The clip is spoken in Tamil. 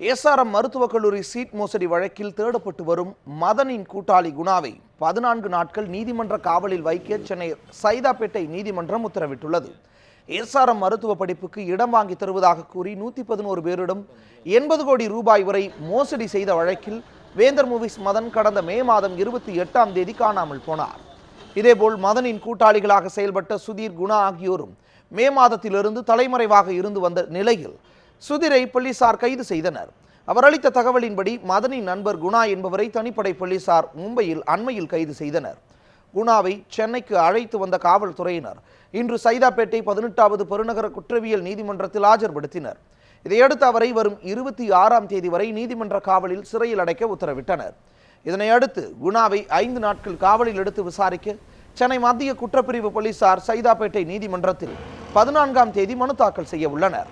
எஸ்ஆர்எம் மருத்துவக் கல்லூரி சீட் மோசடி வழக்கில் தேடப்பட்டு வரும் மதனின் கூட்டாளி குணாவை பதினான்கு நாட்கள் நீதிமன்ற காவலில் வைக்க சென்னை சைதாப்பேட்டை நீதிமன்றம் உத்தரவிட்டுள்ளது. எஸ்ஆர்எம் மருத்துவ படிப்புக்கு இடம் வாங்கி தருவதாக கூறி நூற்றி பதினோரு பேரிடம் எண்பது கோடி ரூபாய் வரை மோசடி செய்த வழக்கில் வேந்தர் மூவிஸ் மதன் கடந்த மே மாதம் இருபத்தி எட்டாம் தேதி காணாமல் போனார். இதேபோல் மதனின் கூட்டாளிகளாக செயல்பட்ட சுதீர் குணா ஆகியோரும் மே மாதத்திலிருந்து தலைமறைவாக இருந்து வந்த நிலையில் சுதிரை போலீசார் கைது செய்தனர். அவர் அளித்த தகவலின்படி மதனின் நண்பர் குணா என்பவரை தனிப்படை போலீசார் மும்பையில் அண்மையில் கைது செய்தனர். குணாவை சென்னைக்கு அழைத்து வந்த காவல்துறையினர் இன்று சைதாப்பேட்டை பதினெட்டாவது பெருநகர குற்றவியல் நீதிமன்றத்தில் ஆஜர்படுத்தினர். இதையடுத்து அவரை வரும் இருபத்தி ஆறாம் தேதி வரை நீதிமன்ற காவலில் சிறையில் அடைக்க உத்தரவிட்டனர். இதனையடுத்து குணாவை ஐந்து நாட்கள் காவலில் எடுத்து விசாரிக்க சென்னை மத்திய குற்றப்பிரிவு போலீசார் சைதாப்பேட்டை நீதிமன்றத்தில் பதினான்காம் தேதி மனு தாக்கல் செய்ய உள்ளனர்.